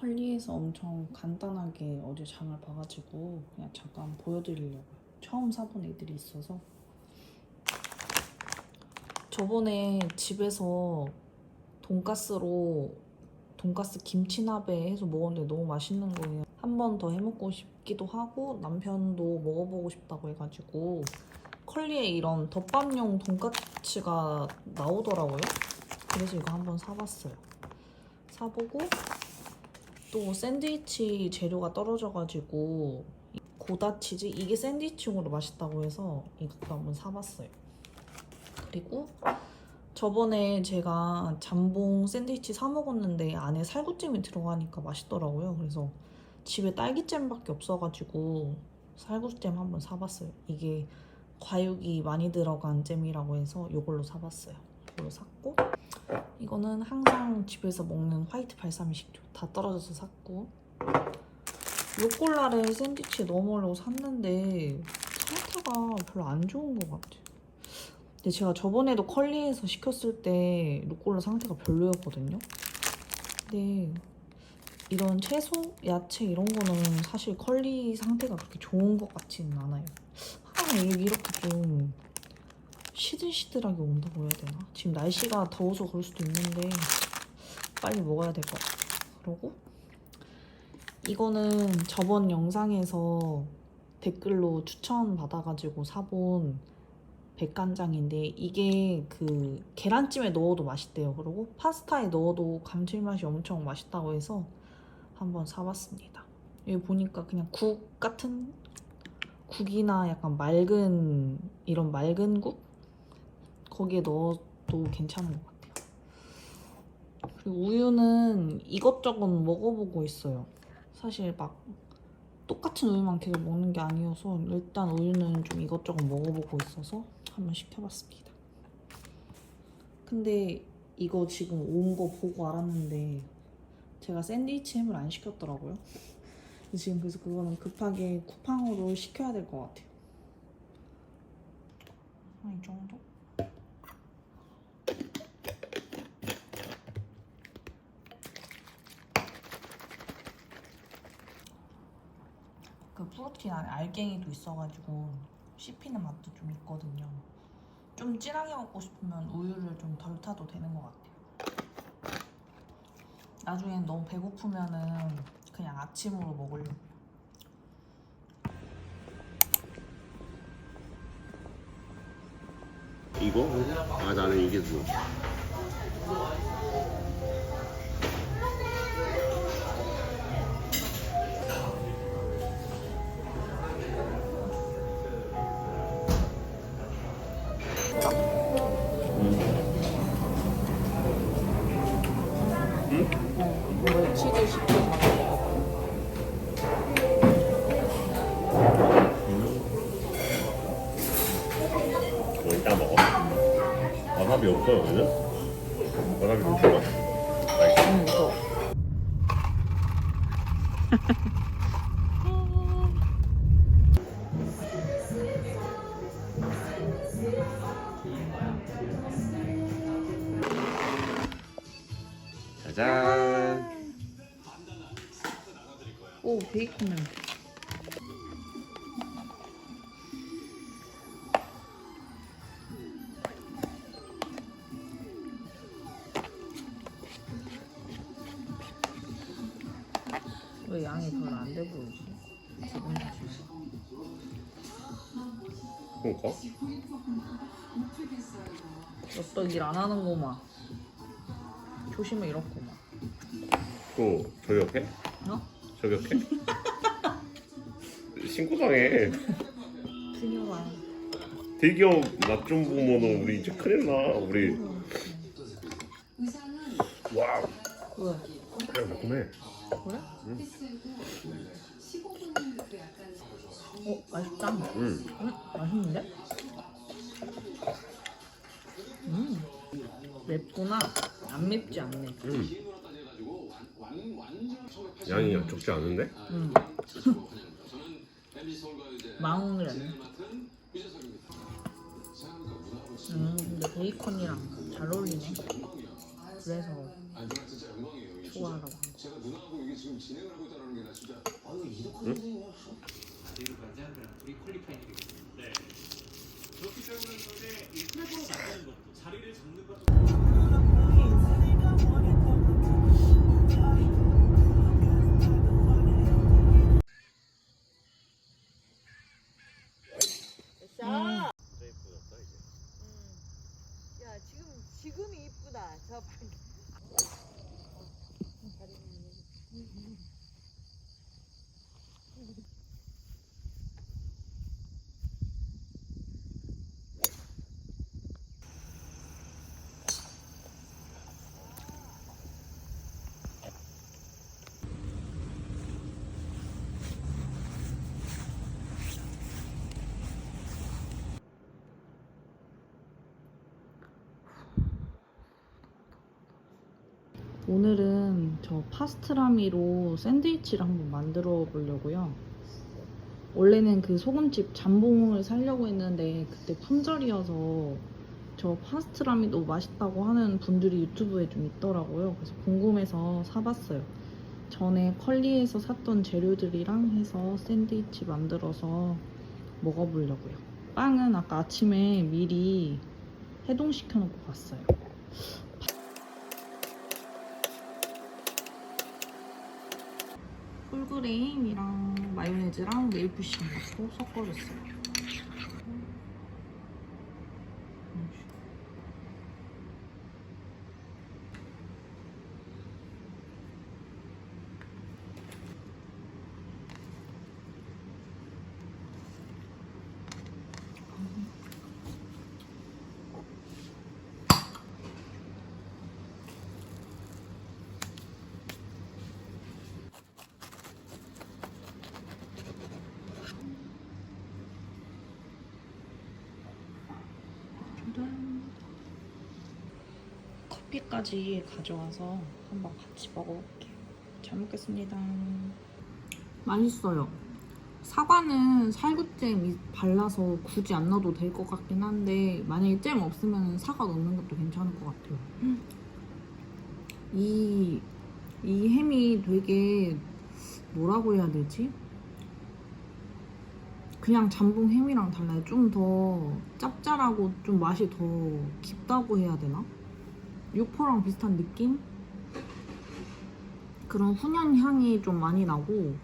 컬리에서 엄청 간단하게 어제 장을 봐가지고 그냥 잠깐 보여드리려고요. 처음 사본 애들이 있어서 저번에 집에서 돈가스로 돈가스 김치나베 해서 먹었는데 너무 맛있는 거예요. 한 번 더 해먹고 싶기도 하고 남편도 먹어보고 싶다고 해가지고 컬리에 이런 덮밥용 돈까츠가 나오더라고요. 그래서 이거 한번 사봤어요. 사보고 또 샌드위치 재료가 떨어져가지고 이 고다 치즈 이게 샌드위치용으로 맛있다고 해서 이것도 한번 사봤어요. 그리고 저번에 제가 잠봉 샌드위치 사 먹었는데 안에 살구잼이 들어가니까 맛있더라고요. 그래서 집에 딸기잼밖에 없어가지고 살구잼 한번 사봤어요. 이게 과육이 많이 들어간 잼이라고 해서 이걸로 사봤어요. 이걸로 샀고 이거는 항상 집에서 먹는 화이트 발사믹 식초 다 떨어져서 샀고 루꼴라를 샌드위치에 넣어 먹으려고 샀는데 상태가 별로 안 좋은 것 같아요. 근데 제가 저번에도 컬리에서 시켰을 때 루꼴라 상태가 별로였거든요. 근데 이런 채소, 야채 이런 거는 사실 컬리 상태가 그렇게 좋은 것 같지는 않아요. 아, 이게 이렇게 좀 시들시들하게 온다고 해야 되나? 지금 날씨가 더워서 그럴 수도 있는데 빨리 먹어야 될 것 같아요. 그러고 이거는 저번 영상에서 댓글로 추천 받아가지고 사본 백간장인데 이게 그 계란찜에 넣어도 맛있대요. 그리고 파스타에 넣어도 감칠맛이 엄청 맛있다고 해서 한번 사봤습니다. 여기 보니까 그냥 국 같은 국이나 약간 맑은 이런 맑은 국 거기에 넣어도 괜찮은 것 같아요. 그리고 우유는 이것저것 먹어보고 있어요. 사실 막 똑같은 우유만 계속 먹는 게 아니어서 일단 우유는 좀 이것저것 먹어보고 있어서 한번 시켜봤습니다. 근데 이거 지금 온 거 보고 알았는데 제가 샌드위치 햄을 안 시켰더라고요. 지금 그래서 그거는 급하게 쿠팡으로 시켜야 될 것 같아요. 한이 정도? 그 프로틴 안에 알갱이도 있어가지고 씹히는 맛도 좀 있거든요. 좀 진하게 먹고 싶으면 우유를 좀 덜 타도 되는 것 같아요. 나중엔 너무 배고프면은 그냥 아침으로 먹으려고요. 이거? 아 나는 이게 좋아. 없어 여기는? 와사비 좀 줘봐. 맛있어. 음, 이거. 짜잔. 오, 베이컨 냄새. 왜 양이 별로 안 돼 보이지? 그니까? 너또 일안 하는구만. 조심해 이렇구만. 또 저격해? 어? 저격해? 신고당해. 틀려봐. 대기업 맛좀 보면은 우리 이제 큰일 나. 우리 와우. 왜? 그래 매콤해. 그래? 어, 맛있다. 응. 응? 맛있는데? 음, 맵구나. 안 맵지 않네. 응. 양이 적지 않은데? 음. 했네. 음, 근데 베이컨이랑 잘 어울리네. 그래서 한 거. 제가 누나하고 이게 지금 진행을 하고 있다는 게 나 진짜 아유 이덕화 선생님이야 저희를 관장들랑 프리 퀄리파잉이 되겠습니다. 네. 그렇기 때문에 이제 이 트랙으로 나가는 것도 자리를 잡는 것도 자, 진짜 예쁘졌다 이제. 음. 야 지금 지금이 이쁘다. 저 방. 오늘은 저 파스트라미로 샌드위치를 한번 만들어 보려고요. 원래는 그 소금집 잠봉을 사려고 했는데 그때 품절이어서 저 파스트라미도 맛있다고 하는 분들이 유튜브에 좀 있더라고요. 그래서 궁금해서 사봤어요. 전에 컬리에서 샀던 재료들이랑 해서 샌드위치 만들어서 먹어보려고요. 빵은 아까 아침에 미리 해동시켜 놓고 갔어요. 홀그레인이랑 마요네즈랑 시럽 넣고 섞어줬어요. 커피까지 가져와서 한번 같이 먹어볼게요. 잘 먹겠습니다. 맛있어요. 사과는 살구잼 이- 발라서 굳이 안 넣어도 될 것 같긴 한데 만약에 잼 없으면 사과 넣는 것도 괜찮을 것 같아요. 이, 이 햄이 되게 뭐라고 해야 되지? 그냥 잠봉 햄이랑 달라요. 좀 더 짭짤하고 좀 맛이 더 깊다고 해야 되나? 육포랑 비슷한 느낌? 그런 훈연 향이 좀 많이 나고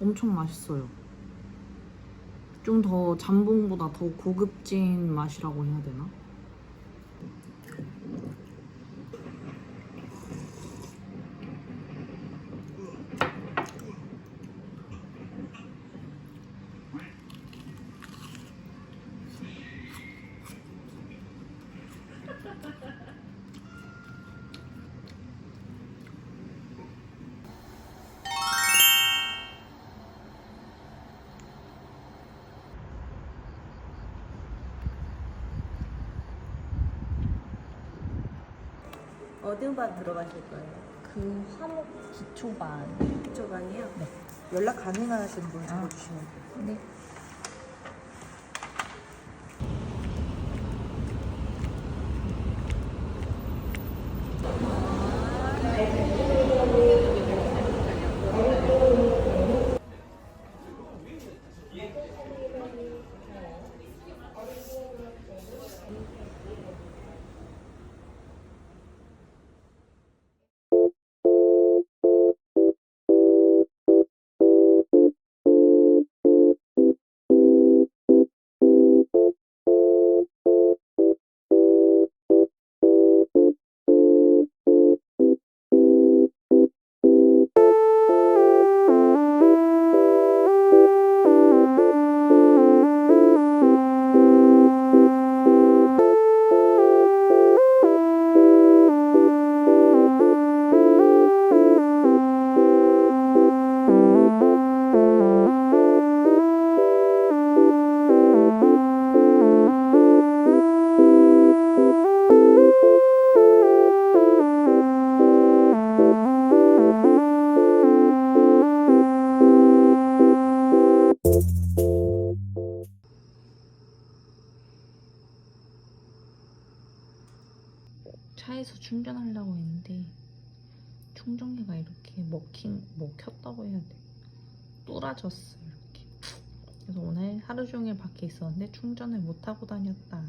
엄청 맛있어요. 좀 더 잠봉보다 더 고급진 맛이라고 해야 되나? 어느 반 들어가실 거예요? 그 화목 기초반. 기초반이요? 네. 연락 가능하신 분 적어주시면 돼요. 네. 이렇게 먹힌 먹혔다고 해야 돼. 뚫어졌어 이렇게. 그래서 오늘 하루 종일 밖에 있었는데 충전을 못 하고 다녔다.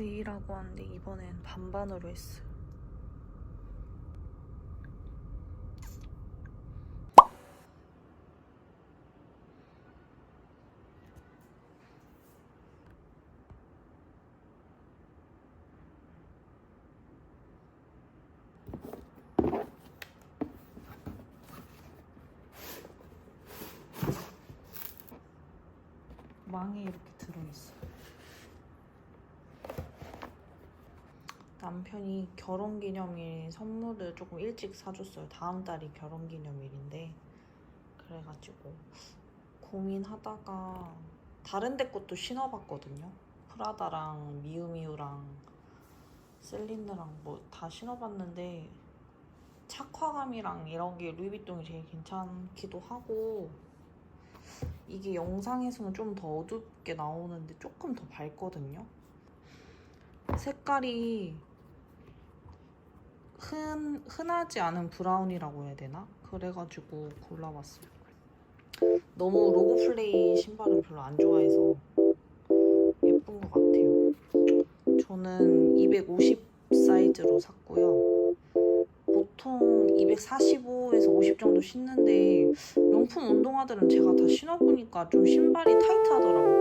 내일하고 왔는데 이번엔 반반으로 했어요. 망에 이렇게 들어있어 남편이 결혼기념일 선물을 조금 일찍 사줬어요. 다음 달이 결혼기념일인데 그래가지고 고민하다가 다른 데 것도 신어봤거든요. 프라다랑 미우미우랑 셀린느랑 뭐 다 신어봤는데 착화감이랑 이런 게 루이비통이 제일 괜찮기도 하고 이게 영상에서는 좀 더 어둡게 나오는데 조금 더 밝거든요. 색깔이 흔, 흔하지 않은 브라운이라고 해야 되나? 그래가지고 골라봤어요. 너무 로고 플레이 신발은 별로 안 좋아해서 예쁜 것 같아요. 저는 250 사이즈로 샀고요. 보통 245에서 50 정도 신는데 명품 운동화들은 제가 다 신어보니까 좀 신발이 타이트하더라고요.